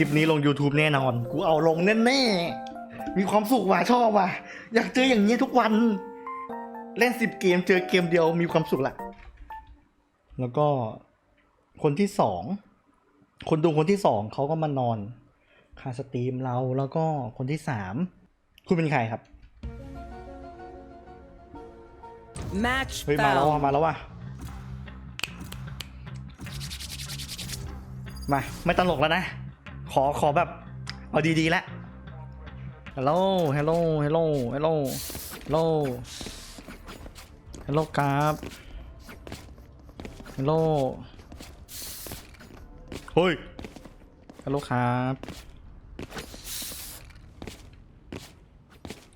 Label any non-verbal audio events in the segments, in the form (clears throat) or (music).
ลิปนี้ลง YouTube แน่นอน กูเอาลงแน่ๆ มีความสุขว่ะชอบว่ะ อยากเจออย่างนี้ยทุกวัน เล่นสิบเกมเจอเกมเดียวมีความสุขละ แล้วก็คนที่สอง คนดูคนที่สองเขาก็มานอน คาสตรีมเราแล้วก็คนที่สามคุณเป็นใครครับ Match เฮ้ยมาแล้วว่ะ found. มาแล้วว่ะมา ไม่ตลกแล้วนะ ขอขอแบบ เอาดีๆแล้วฮัลโหลฮัลโหลฮัลโหลฮัลโหลฮัลโหลฮัลโหลครับฮัลโหลเฮ้ยฮัลโหลครับ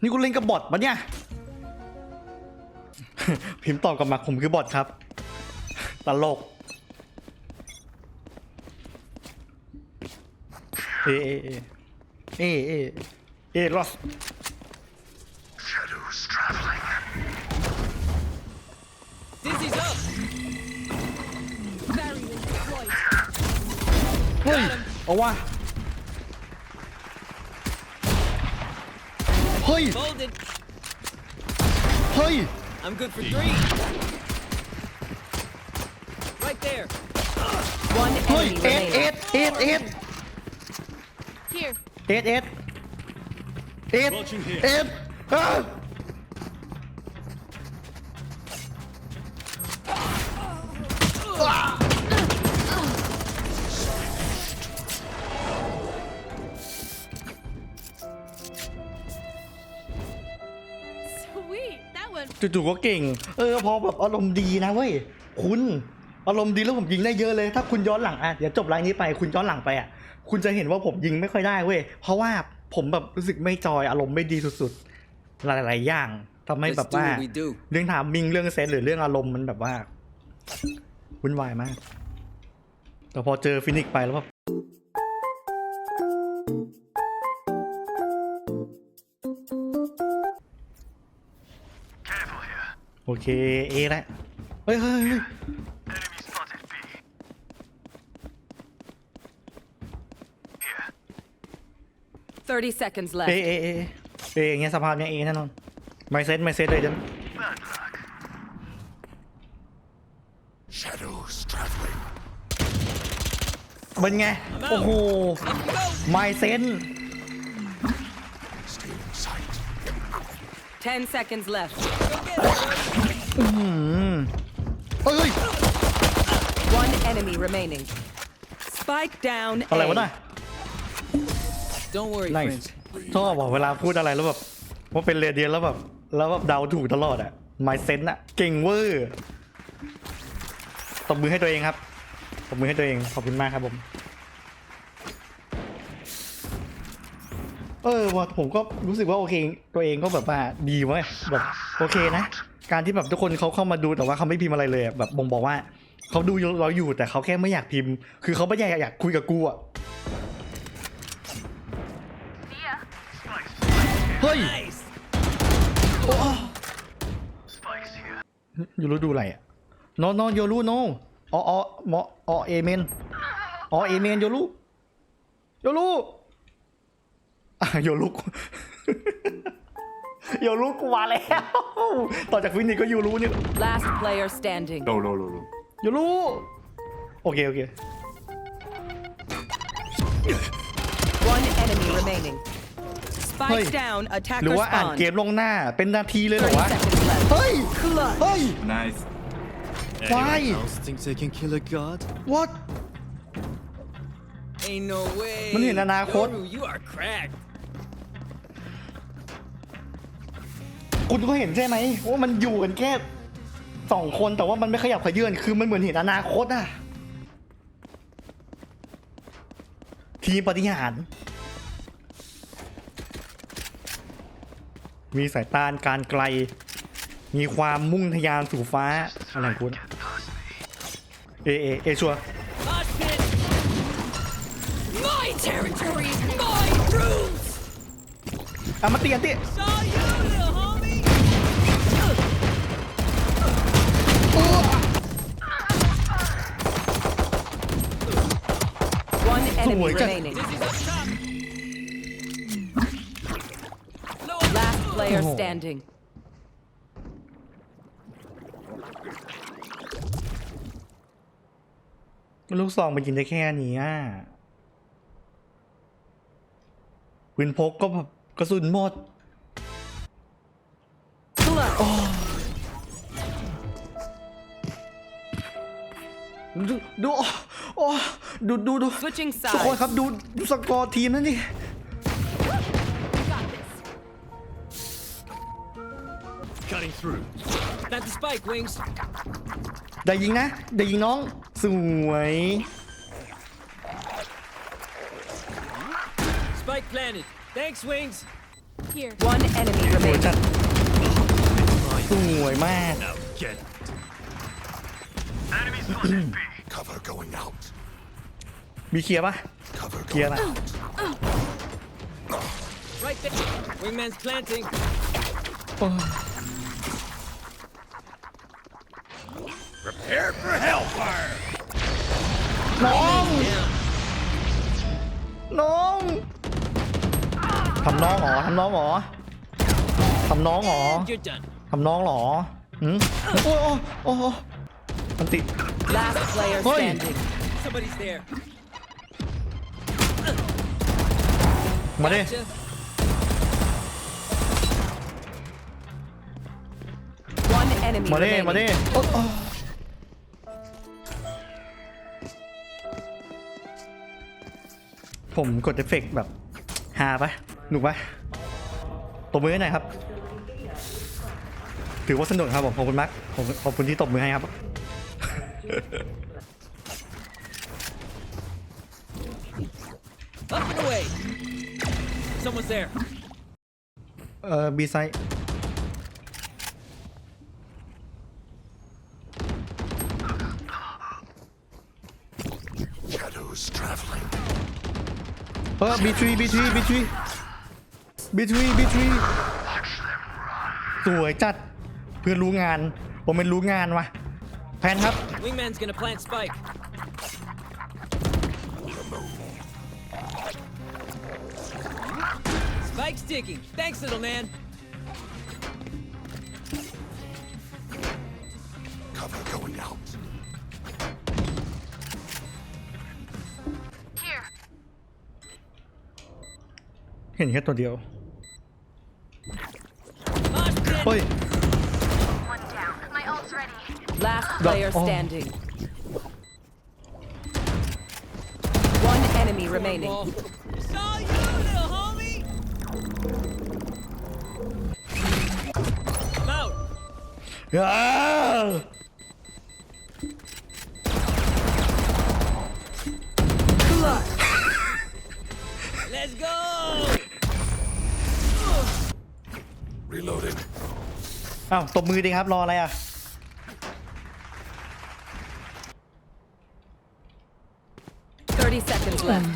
นี่กูเล่นกับบอทปะเนี่ย พิมพ์ตอบกลับมาผมคือบอทครับ ตลก เอเอเอเอเอเอรอส Dizzy's up. เฮ้ยเอาว่ะเฮ้ย Folded. เฮ้ย I'm good for three. Right there. One เฮ้ย enemy เอ็ด remaining. เอ็ด เอ็ด เอ็ด Here. เอ็ดเอ็ดเอ็ดเอ็ดอ้าว้า Sweet. That one. จู่ๆก็เก่ง เออพอแบบอารมณ์ดีนะเว้ย คุณ อารมณ์ดีแล้วผมยิงได้เยอะเลย ถ้าคุณย้อนหลังอะ เดี๋ยวจบไลน์นี้ไป คุณย้อนหลังไปอะ คุณจะเห็นว่าผมยิงไม่ค่อยได้เว้ย เพราะว่าผมแบบรู้สึกไม่จอยอารมณ์ไม่ดีสุดๆ หลายๆอย่างทำให้แบบ Let's do ว่า what we do. เรื่องถามมิงเรื่องเซนหรือเรื่องอารมณ์มันแบบว่าวุ่นวายมาก แต่พอเจอฟินิกซ์ไปแล้วแบบโอเค เอแล้วเฮ้ยเฮ้ย 30 seconds เอ left. เอเอเออย่างเงี้ยสภาพเนี้ยเอแน่นอน ไม่เซตไม่เซตเลยจัง Bad luck. Shadows traveling. เป็นไง โอ้โห ไม่เซน Stay in sight. 10 seconds left. เฮ้ย One enemy remaining. Spike down. อะไรวะ A. น่ะ Don't worry, ไน friends. ชอบบอกเวลาพูดอะไรแล้วแบบว่าเป็นเรเดียนแล้วแบบแล้วแบบเดาถูกตลอดอะไมเซนอะเก่งเวอร์ตบมือให้ตัวเองครับตบมือให้ตัวเองขอบคุณมากครับผม เออว่าผมก็รู้สึกว่าโอเค ตัวเองก็แบบว่าดีเว้ยแบบโอเคนะ การที่แบบทุกคนเขาเข้ามาดูแต่ว่าเขาไม่พิมพ์อะไรเลยอะแบบบ่งบอกว่าเขาดูเราอยู่แต่เขาแค่ไม่อยากพิมพ์ คือเขาไม่อยากอยากคุยกับกูอะ ยูรู้ดูอะไรอะ no no โยรู้ no อ๋ออ๋อหมออ๋อเอเมนอ๋อเอเมนโยรู้โยรู้อะโยรู้โยรู้กูมาแล้ว ต่อจากฟินิกก็โยรู้นี่ Last player standing. No, no, no, no. โยรู้โอเคโอเค One enemy remaining. Spike Hey. down. หรือ Attacker ว่าอ่าน spawn. เกมลงหน้าเป็นนาทีเลยเหรอ30วะ seconds left. เฮ้ย Clutch. เฮ้ย Nice. Why? else thinks they can kill a god? what Ain't no way. มันเห็นอนาคต Yoru, you are cracked. คุณก็เห็นใช่ไหมว่ามันอยู่กันแค่สองคนแต่ว่ามันไม่ขยับขยื่นคือมันเหมือนเห็นอนาคตอะทีมปฏิหารย์มีสายตาการไกล มีความมุ่งทะยานสู่ฟ้าอะไรของคุณเอเอเอชัวร์ Mosh pit. My territory. My rules. อะมาเตียนเตีย Saw you, little homie. One enemy enemy Ôi, chắc- remaining. Dizzy's up top. Low Last player Oh. standing. ลูกซองมันยิงได้แค่นี้อะปืนพกก็แบบกระสุนหมด Clutch. ดูดูโอ้ดูดูดู Switching ทุกคน sides. ครับดูดูสกอร์ทีมนั่นดิ Got this. Cutting through. Plant the spike, Wings. ได้ยิงนะได้ยิงน้อง สวย Spike planted. Thanks, Wings. Here. One enemy สวย remaining. จัด สวยมาก (clears throat) Now get it. Enemy spotted B. Cover going out. มีเคลียร์ปะ Cover เคลียร์ going นะ Right there. Wingman's planting. โอ้ Prepare for hellfire. น้อง Down. น้องทำน้องเหรอทำน้องเหรอทำน้องเหรอ And you're done. ทำน้องเหรอหืมโอ้โอ้โอ้โอ้มันติด Last player Oi. standing. Somebody's there. มาดิ Gotcha. One enemy มาดิ remaining. มาดิโอ้โอ้ ผมกดเอฟเฟกต์แบบฮาปะหนุกปะตบมือให้หน่อยครับ ถือว่าสนุกครับผมขอบคุณมากขอบคุณขอบคุณที่ตบมือให้ครับ Up and away. Someone's there. เอ่อบีไซ Shadows traveling. เออบีทรีบีทรีบีทรีบีทรีบีทรีสวยจัดเพื่อนรู้งาน ผมเป็นรู้งานว่ะแพนครับ Wingman's gonna plant spike. Spike's ticking. Thanks, little man. Cover going out. เห็นแค่ตัวเดียว Mosh pit. เฮ้ย One down. My ult's ready. Last The- player oh. standing. One enemy remaining. Ball. Saw you, little homie. I'm out. (laughs) อ้าว Let's go. Reloading. อ้าวตบมือดีครับรออะไรอะ 30 seconds left.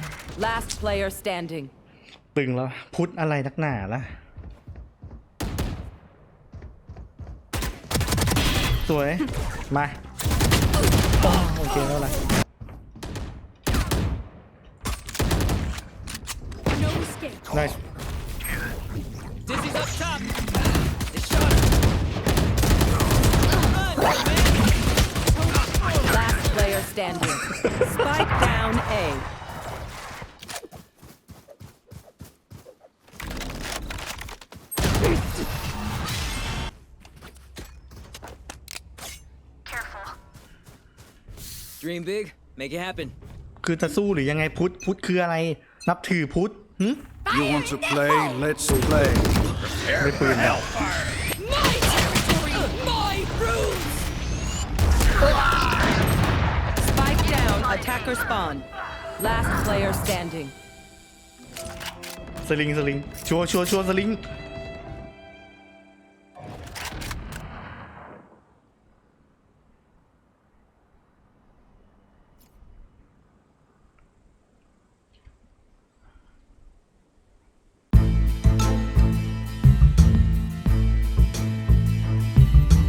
Last player standing. ตึงแล้วพุทธอะไรนักหนาล่ะสวย มาโอ้โอเคแล้วล่ะ No escape. nice Dizzy's up top. Standing. Spike down A. Careful. Dream big, make it happen. คือจะสู้หรือยังไงพุทธพุทธคืออะไร นับถือพุทธหึ You want to play? Let's play. ไม่ปืนแล้ว My territory, my rules. Spike down. Attacker spawn. Last player standing. สลิง สลิง ชัวร์ชัวร์ชัวร์สลิง